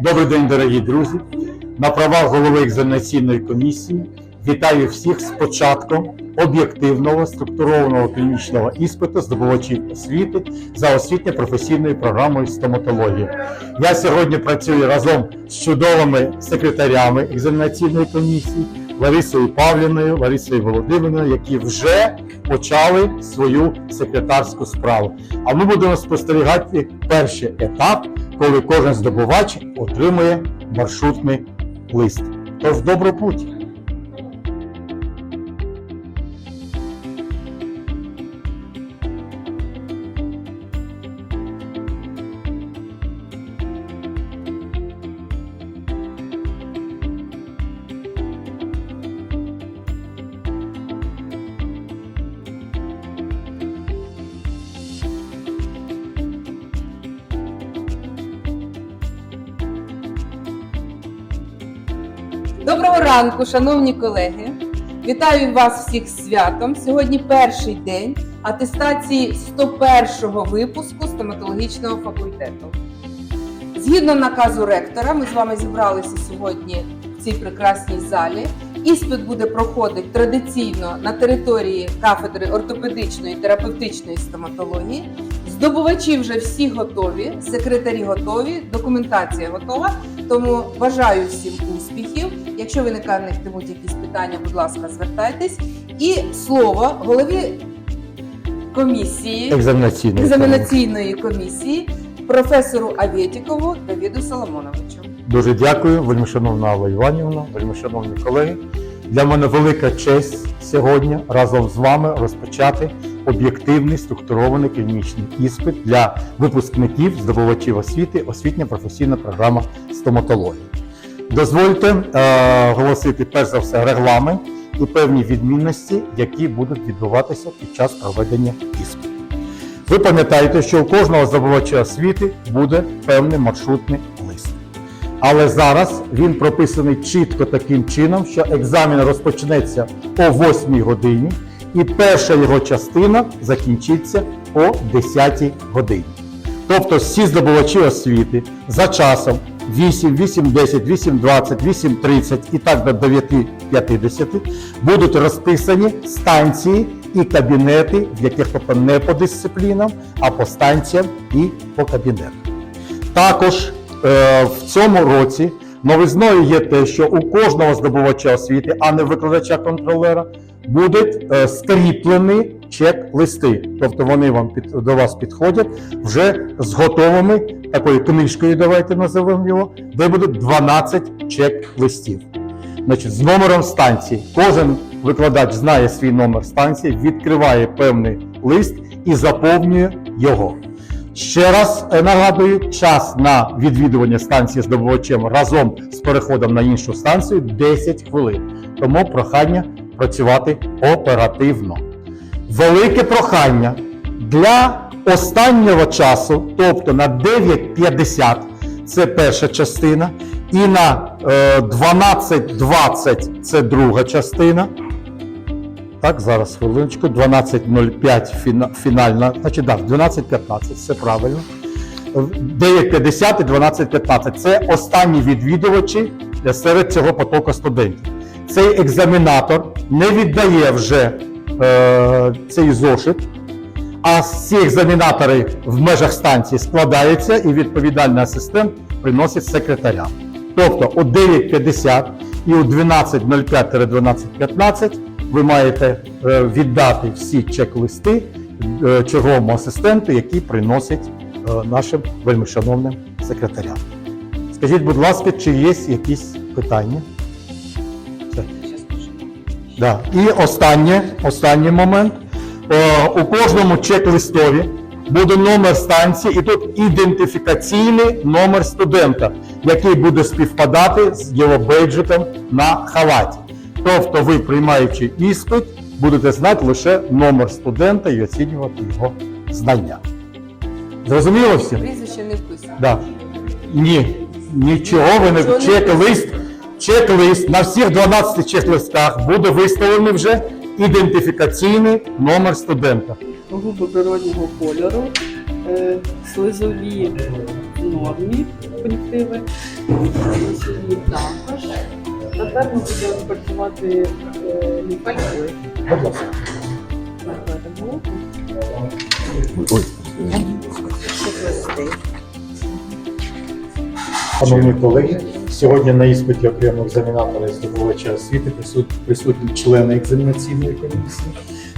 Добрий день, дорогі друзі. На правах голови екзаменаційної комісії вітаю всіх з початком об'єктивного структурованого клінічного іспиту здобувачів освіти за освітньо-професійною програмою стоматології. Я сьогодні працюю разом з чудовими секретарями екзаменаційної комісії Ларисою Павліною, Ларисою Володимирівною, які вже почали свою секретарську справу. А ми будемо спостерігати перший етап, коли кожен здобувач отримує маршрутний лист. Тож добро путь! Ранку, шановні колеги. Вітаю вас всіх з святом. Сьогодні перший день атестації 101-го випуску стоматологічного факультету. Згідно наказу ректора, ми з вами зібралися сьогодні в цій прекрасній залі. Іспит буде проходити традиційно на території кафедри ортопедичної і терапевтичної стоматології. Здобувачі вже всі готові, секретарі готові, документація готова. Тому бажаю всім успіхів. Якщо виникатимуть якісь питання, будь ласка, звертайтесь. І слово голові комісії Екзаменаційний. екзаменаційної комісії професору Авєтікову Давіду Соломоновичу. Дуже дякую, вельмишановна Алла Іванівна, вельмишановні колеги. Для мене велика честь сьогодні разом з вами розпочати об'єктивний структурований клінічний іспит для випускників, здобувачів освіти, освітня професійна програма стоматології. Дозвольте е, оголосити перш за все регламент і певні відмінності, які будуть відбуватися під час проведення іспиту. Ви пам'ятаєте, що у кожного здобувача освіти буде певний маршрутний лист. Але зараз він прописаний чітко таким чином, що екзамен розпочнеться о 8 годині, і перша його частина закінчиться о 10 годині. Тобто всі здобувачі освіти за часом 8, 8, 10, 8, 20, 8, 30 і так до 9.50 будуть розписані станції і кабінети, в яких тобто не по дисциплінам, а по станціям і по кабінетам. Також е, в цьому році новизною є те, що у кожного здобувача освіти, а не викладача контролера, будуть е, скріплені чек-листи. Тобто вони вам під, до вас підходять вже з готовими такою книжкою, давайте називемо його, де будуть 12 чек-листів. Значить, з номером станції. Кожен викладач знає свій номер станції, відкриває певний лист і заповнює його. Ще раз е, нагадую, час на відвідування станції здобувачем разом з переходом на іншу станцію 10 хвилин. Тому прохання працювати оперативно. Велике прохання для останнього часу, тобто на 9.50, це перша частина, і на е, 12.20 це друга частина. Так, зараз хвилиночку. 12.05 фінальна. Значить, так, 12.15, все правильно. 9.50 і 12.15 це останні відвідувачі серед цього потоку студентів. Цей екзаменатор не віддає вже е, цей зошит, а ці екзаменатори в межах станції складаються і відповідальний асистент приносить секретарям. Тобто о 9.50 і о 12.05-12.15 ви маєте е, віддати всі чек-листи е, черговому асистенту, який приносить е, нашим вельмишановним секретарям. Скажіть, будь ласка, чи є якісь питання? Да. І останнє, останній момент. Е, у кожному чек-листові буде номер станції, і тут ідентифікаційний номер студента, який буде співпадати з його бейджиком на халаті. Тобто ви, приймаючи іспит, будете знати лише номер студента і оцінювати його знання. Зрозуміло всім? Прізвище не вписано. Да. Ні, нічого ви не Нічого не чек-лист. На всіх 12 чек-листах буде виставлений вже ідентифікаційний номер студента. губи природнього кольору, е, слизові нормі об'єктиви. Ці також. Тепер ми будемо працювати е, ліфалькою. Будь ласка. Шановні колеги, сьогодні на іспиті окремо екзаменатора і здобувача освіти присутні члени екзаменаційної комісії,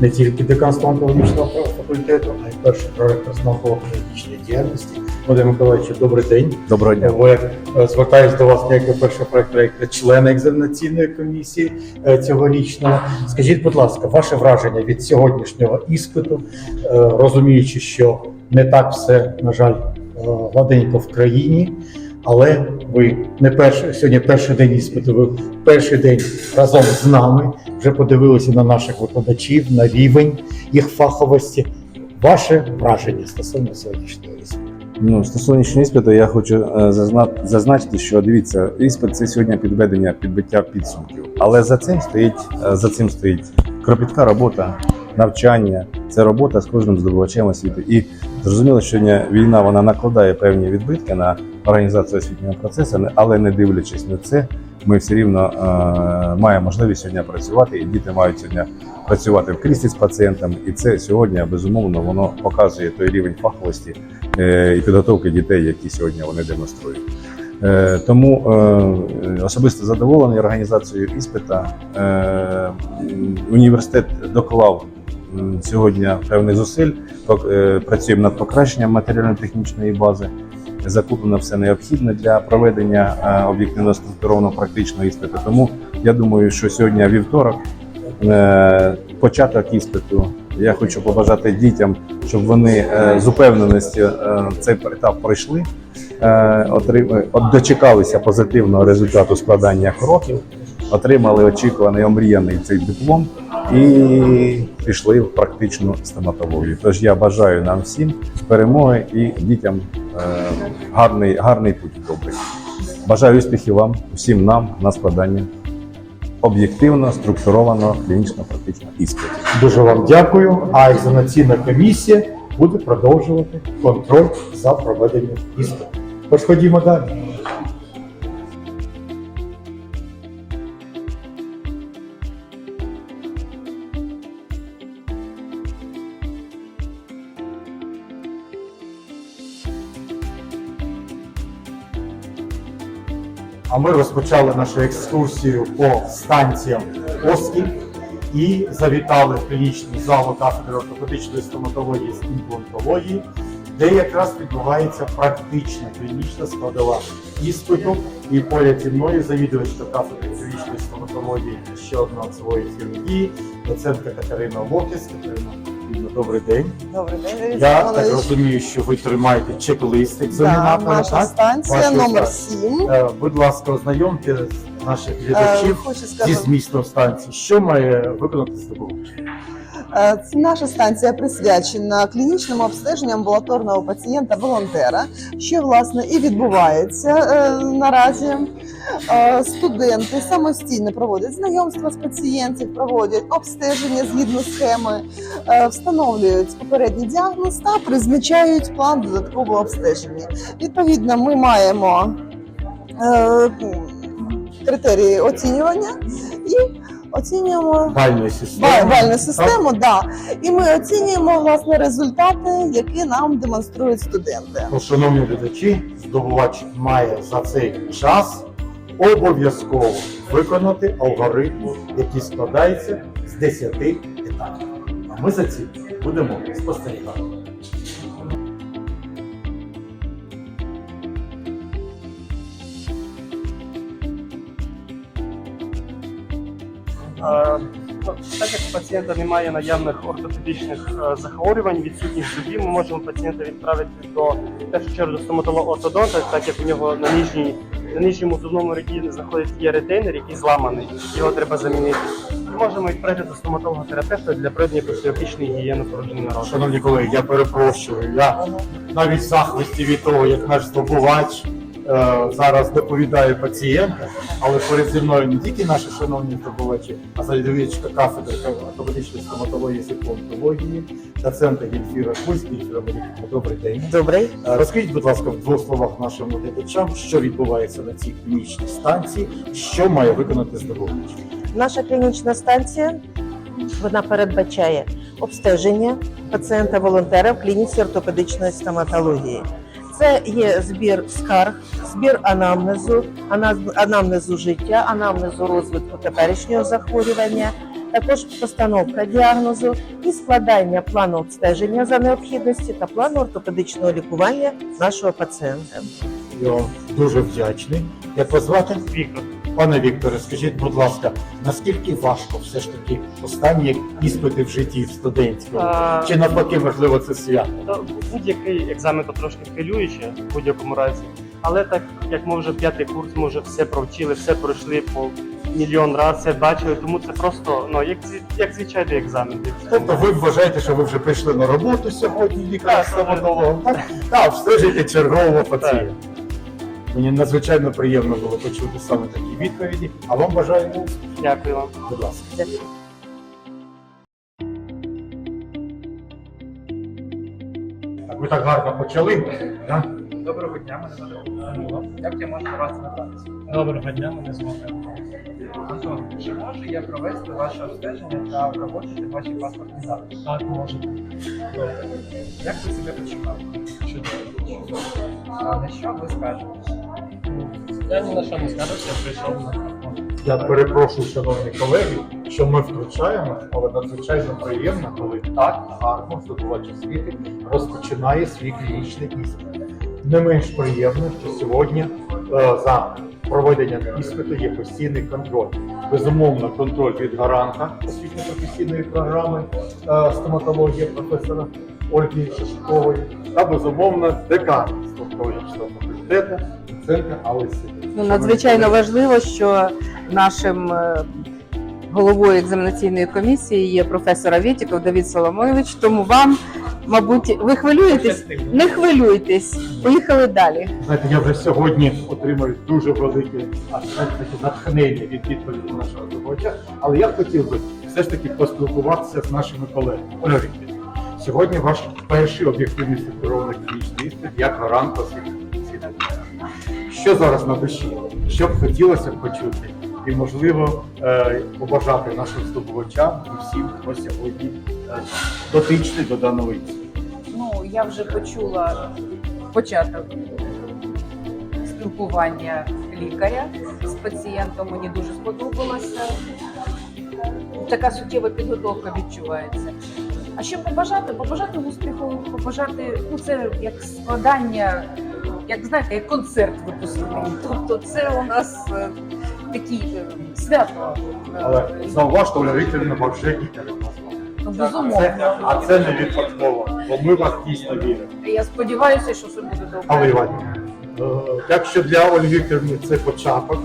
не тільки декан стоматологічного факультету, а й перший проректор з науково-педагогічної діяльності. Володимир Миколаївич, добрий день. Доброго дня. Ви е, звертаюсь до вас не як до першого проекту, а як до члена екзаменаційної комісії е, цьогорічного. Скажіть, будь ласка, ваше враження від сьогоднішнього іспиту, е, розуміючи, що не так все, на жаль, е, гладенько в країні, але ви не перший сьогодні перший день іспиту, ви перший день разом з нами вже подивилися на наших викладачів, на рівень їх фаховості. Ваше враження стосовно сьогоднішнього іспиту? Ну, стосовно іспиту, я хочу е, зазначити, що дивіться, іспит це сьогодні підведення, підбиття підсумків. Але за цим стоїть е, за цим стоїть кропітка робота, навчання, це робота з кожним здобувачем освіти. І зрозуміло, що війна вона накладає певні відбитки на організацію освітнього процесу, але не дивлячись на це, ми все рівно е, маємо можливість сьогодні працювати, і діти мають сьогодні працювати в кріслі з пацієнтом. І це сьогодні безумовно воно показує той рівень фаховості е, і підготовки дітей, які сьогодні вони демонструють. Е, Тому е, особисто задоволений організацією іспита. Е, Університет доклав сьогодні певних зусиль. Е, Працюємо над покращенням матеріально-технічної бази. Закуплено все необхідне для проведення е, об'єктивно структурованого практичного іспиту. Тому я думаю, що сьогодні вівторок, е, початок іспиту. Я хочу побажати дітям, щоб вони з упевненістю цей етап пройшли, дочекалися позитивного результату складання кроків, отримали очікуваний омріяний цей диплом і пішли в практичну стоматологію. Тож я бажаю нам всім перемоги і дітям е, гарний, гарний путь добрий. Бажаю успіхів вам, усім нам на складанні об'єктивно структурованого клінічно практичного іспиту. Дуже вам дякую. А екзаменаційна комісія буде продовжувати контроль за проведенням іспиту. Тож ходімо далі. А ми розпочали нашу екскурсію по станціям ОСКІ і завітали в клінічну залу кафедри ортопедичної стоматології з імплантології, де якраз відбувається практична клінічна складова іспиту. І поряд зі мною завідувачка кафедри клінічної стоматології ще одна своєї хірургії, доцентка Катерина Локіс. Катерина, добрий день. Добрий день, Я так розумію, що ви тримаєте чек-лист Да, наша станція Вашої номер станції. 7. Е, Будь ласка, ознайомте наших Е, глядачів зі змістом станції. Що має виконати здобувач? Е, наша станція присвячена клінічному обстеженню амбулаторного пацієнта-волонтера, що власне і відбувається е, наразі. Е, Студенти самостійно проводять знайомства з пацієнтів, проводять обстеження згідно схеми, встановлюють попередній діагноз та призначають план додаткового обстеження. Відповідно, ми маємо критерії оцінювання і оцінюємо Бальної ба- системи. бальну систему. Да. І ми оцінюємо власне результати, які нам демонструють студенти. Ну, Шановні глядачі, здобувач має за цей час обов'язково виконати алгоритм, який складається з 10 етапів. А ми за цим будемо спостерігати. Пацієнта немає наявних ортопедичних е, захворювань, відсутніх зубів, ми можемо пацієнта відправити до в першу чергу до стоматолога-ортодонта, так як у нього на нижній на нижньому зубному ряді знаходиться є ретейнер, який зламаний, його треба замінити. Можемо відправити до стоматолога-терапевта для проведення профілактичної гігієни порожнини народу. Шановні колеги, я перепрошую. Я навіть в захваті від того, як наш здобувач зараз доповідає пацієнта, але поряд зі мною не тільки наші шановні здобувачі, а завідувачка кафедри ортопедичної стоматології і онкології та центр Гільфіра Кульський. Гільфіра Добрий день. Добрий. Е, Розкажіть, будь ласка, в двох словах нашим глядачам, що відбувається на цій клінічній станції, що має виконати здобувач. Наша клінічна станція вона передбачає обстеження пацієнта-волонтера в клініці ортопедичної стоматології. Це є збір скарг, збір анамнезу, анамнезу життя, анамнезу розвитку теперішнього захворювання, також постановка діагнозу і складання плану обстеження за необхідності та плану ортопедичного лікування нашого пацієнта. Я дуже вдячний. Як вас звати? Віктор. Пане Вікторе, скажіть, будь ласка, наскільки важко все ж таки останні іспити в житті в студентському? А, Чи навпаки, можливо, це свято? Будь-який екзамен то трошки хвилююче в будь-якому разі. Але так як ми вже п'ятий курс, ми вже все провчили, все пройшли по мільйон разів, все бачили, тому це просто ну як як звичайний екзамен. Тобто ви вважаєте, що ви вже прийшли на роботу сьогодні лікарем стоматологом, так? Та обстежите чергового пацієнта. Мені надзвичайно приємно було почути саме такі відповіді, а вам бажаю успіху. Дякую вам. Будь ласка. Дякую. Ви так гарно почали. Да? Доброго дня, мене звати. Як я можу вас звертатися? Доброго дня, мене звати. Антон, чи можу я провести ваше обстеження та обробити ваші паспортні дані? Так, можете. Як ви себе почували? Чудово. А на що ви скажете? Я на що не скажуся, прийшов на Я перепрошую, шановні колеги, що ми втручаємо, але надзвичайно приємно, коли так гарно здобувач освіти розпочинає свій клінічний іспит. Не менш приємно, що сьогодні е, за проведенням іспиту є постійний контроль. Безумовно, контроль від гаранта освітньо-професійної програми е, стоматологія професора Ольги Шишкової та безумовно декан стоматологічного факультету Алли Сидорівни. Ну, надзвичайно важливо, що нашим е, головою екзаменаційної комісії є професор Авєтіков Давід Соломонович. Тому вам, мабуть, ви хвилюєтесь? Не хвилюйтесь. Поїхали далі. Знаєте, я вже сьогодні отримую дуже велике натхнення від відповіді нашого здобувача, але я хотів би все ж таки поспілкуватися з нашими колегами. Сьогодні ваш перший об'єктивний структурований клінічний іспит як гарант освіти. Що зараз на душі? Що б хотілося б почути? І, можливо, е, побажати нашим здобувачам і всім, хто сьогодні е, дотичний до іспиту. Ну, я вже почула початок спілкування лікаря з пацієнтом. Мені дуже сподобалося. Така суттєва підготовка відчувається. А що побажати? Побажати успіху, побажати ну це як складання, як знаєте, як концерт випускний. Тобто, це у нас е, такі е, свято. е, Але зауважте, Оля Вікторівна, вже лікарем назвала. ну, А безумовно. це, а це не випадково, бо ми вас дійсно віримо. Я сподіваюся, що все буде добре. Але Іванівна, е, якщо для Ольги Вікторівни це початок,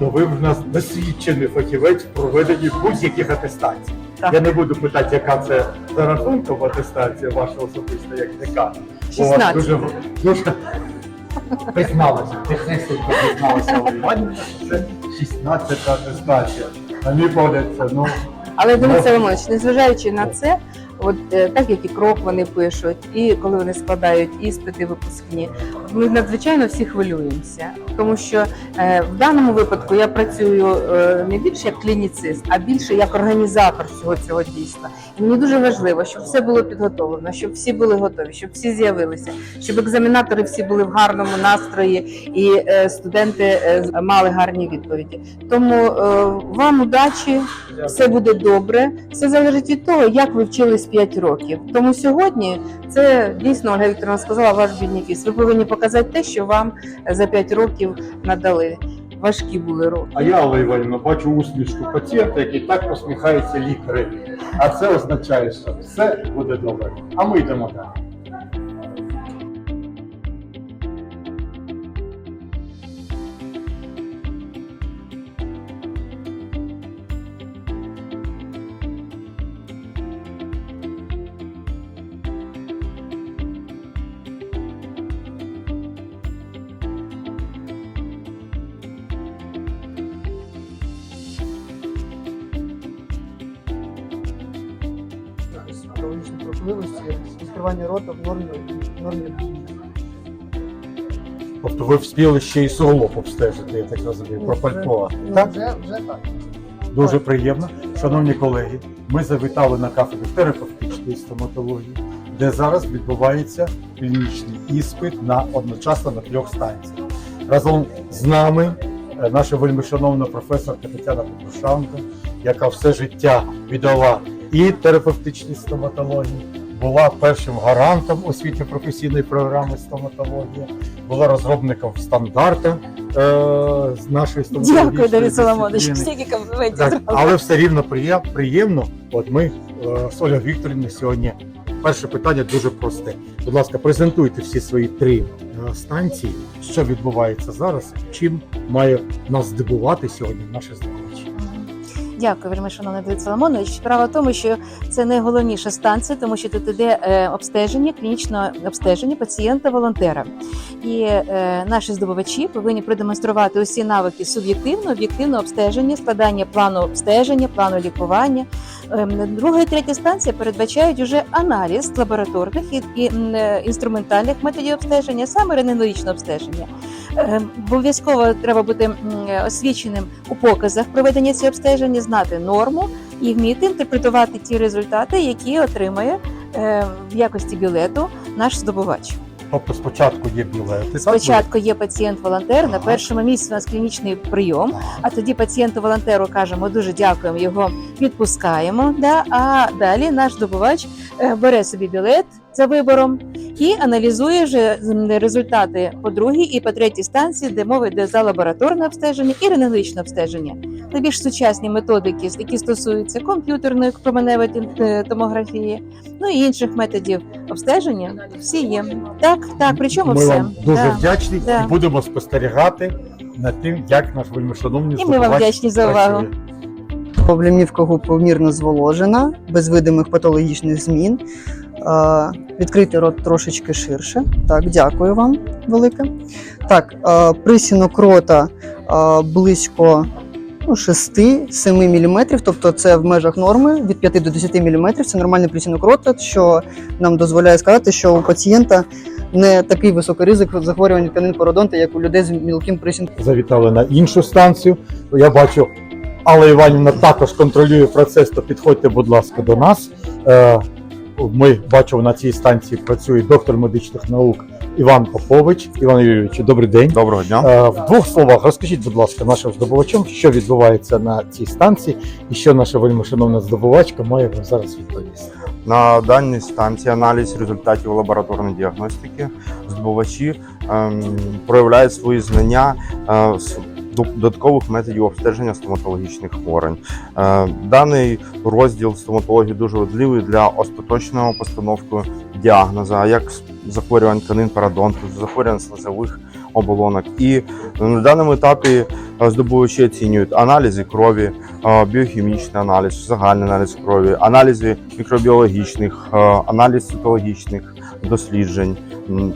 то ви в нас досвідчений фахівець в проведенні будь-яких атестацій. Так. Я не буду питати, яка це за рахунком атестація ваша особиста, як яка. У вас 16. дуже дуже призналася, технесенько призналася у Івані, що це 16 атестація. На мій погляд, це ну Але Денис Романович, Соломонович, незважаючи на це, от е, так як і крок вони пишуть, і коли вони складають іспити випускні, ми надзвичайно всі хвилюємося, тому що е, в даному випадку я працюю е, не більше як клініцист, а більше як організатор всього цього дійства. І мені дуже важливо, щоб все було підготовлено, щоб всі були готові, щоб всі з'явилися, щоб екзаменатори всі були в гарному настрої і е, студенти мали гарні відповіді. Тому вам удачі, все буде добре. Все залежить від того, як ви вчились 5 років. Тому сьогодні це дійсно Ольга Вікторовна сказала ваш біднікіс. Ви повинні показати те, що вам за 5 років надали. Важкі були роки. А я, Олег Іванівна, бачу усмішку пацієнта, який так посміхається лікареві. А це означає, що все буде добре. А ми йдемо далі. Можливості відкривання рота в нормі в нормі. Тобто ви встигли ще й суглоб обстежити, я так розумію, пропальпувати. Ну, Так? Вже, вже так. Дуже приємно. Шановні колеги, ми завітали на кафедру терапевтичної стоматології, де зараз відбувається клінічний іспит на одночасно на трьох станціях. Разом з нами е, наша вельмишановна професорка Тетяна Петрушанко, яка все життя віддала і терапевтичній стоматології, була першим гарантом освітньо-професійної програми стоматологія, була розробником стандарту е, з нашої стоматологічної Дякую, Давид Соломонович. Стільки компліментів Так, але все рівно приємно. От ми е, з Ольгою Вікторівною сьогодні. Перше питання дуже просте. Будь ласка, презентуйте всі свої три е, станції, що відбувається зараз, чим має нас здивувати сьогодні наші здобувачі. Дякую, вельми шановний Давид Соломонович. Справа в тому, що це найголовніша станція, тому що тут іде е, обстеження, клінічне обстеження пацієнта-волонтера. І е, наші здобувачі повинні продемонструвати усі навики суб'єктивного, об'єктивного обстеження, складання плану обстеження, плану лікування. Ем, Друга і третя станція передбачають уже аналіз лабораторних і, е, інструментальних методів обстеження, саме рентгенологічне обстеження. Ем, Обов'язково треба бути освіченим у показах проведення цього обстеження, знати норму і вміти інтерпретувати ті результати, які отримає е, в якості білету наш здобувач. Тобто спочатку є білети. Спочатку є пацієнт-волонтер. На першому місці у нас клінічний прийом. А тоді пацієнту-волонтеру кажемо дуже дякуємо, його відпускаємо. Да? А далі наш здобувач е, бере собі білет за вибором і аналізує вже результати по другій і по третій станції, де мова йде за лабораторне обстеження і рентгенологічне обстеження. Найбільш сучасні методики, які стосуються комп'ютерної променевої е, томографії, ну і інших методів обстеження, всі є. Так, так, причому Ми все. вам дуже Да. вдячні Да. і будемо спостерігати над тим, як наш вельмишановний І ми вам вдячні за увагу. працює. Облямівка губ помірно зволожена, без видимих патологічних змін. Е, Відкритий рот трошечки ширше. Так, дякую вам велике. Так, е, присінок рота е, близько ну, 6-7 мм, тобто це в межах норми від 5 до 10 мм. Це нормальний присінок рота, що нам дозволяє сказати, що у пацієнта не такий високий ризик захворювання тканин пародонта, як у людей з мілким присінком. завітали на іншу станцію. Я бачу, Алла Іванівна також контролює процес, то підходьте, будь ласка, до нас. Ми бачимо, на цій станції працює доктор медичних наук Іван Попович. Іван Юрійович, добрий день. Доброго дня. Е, В двох словах розкажіть, будь ласка, нашим здобувачам, що відбувається на цій станції і що наша вельмишановна здобувачка має вам зараз відповісти. На даній станції аналіз результатів лабораторної діагностики здобувачі ем, проявляють свої знання е, додаткових методів обстеження стоматологічних хворень. Е, даний розділ стоматології дуже важливий для остаточного постановки діагноза, як захворювань тканин парадонту, захворювань слизових оболонок. І на даному етапі е, здобувачі оцінюють аналізи крові, е, біохімічний аналіз, загальний аналіз крові, аналізи мікробіологічних, аналіз цитологічних досліджень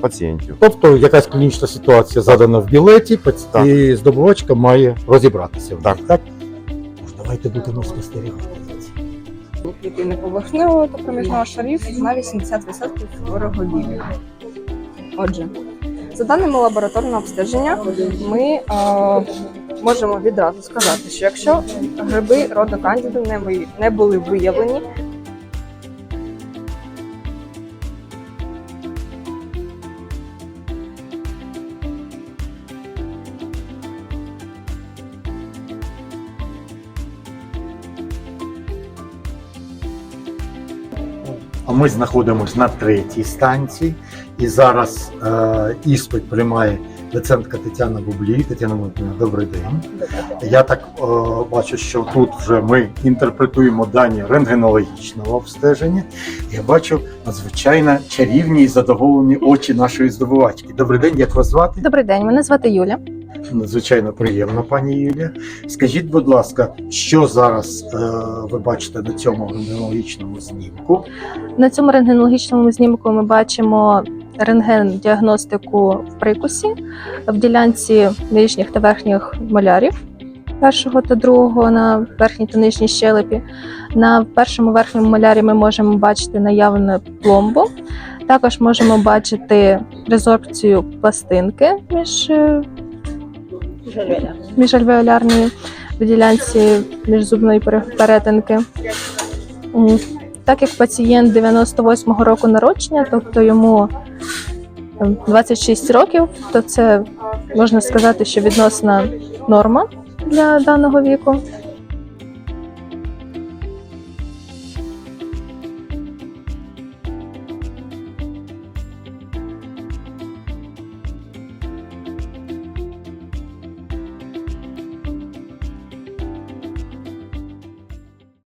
пацієнтів. Тобто якась клінічна ситуація задана в білеті, паці- Так. і здобувачка має розібратися в ній, Так. так? Тож Давайте будемо спостерігати. клітини поверхневого та проміжного шарів на 80% хворого вілі. Отже, за даними лабораторного обстеження, ми е, можемо відразу сказати, що якщо гриби роду кандіду не, ви- не були виявлені, ми знаходимося на третій станції, і зараз е, іспит приймає доцентка Тетяна Бублій. Тетяна Миколаївна, добрий день. Я так е, бачу, що тут вже ми інтерпретуємо дані рентгенологічного обстеження. Я бачу надзвичайно чарівні і задоволені очі нашої здобувачки. Добрий день, як вас звати? Добрий день, мене звати Юля. Надзвичайно приємно, пані Юлія. Скажіть, будь ласка, що зараз е, ви бачите на цьому рентгенологічному знімку? На цьому рентгенологічному знімку ми бачимо рентген-діагностику в прикусі в ділянці нижніх та верхніх малярів. першого та другого на верхній та нижній щелепі. На першому верхньому малярі ми можемо бачити наявну пломбу. Також можемо бачити резорбцію пластинки між, е, між альвеолярною в ділянці міжзубної перетинки. Так як пацієнт 98-го року народження, тобто йому ем, 26 років, то це можна сказати, що відносна норма для даного віку.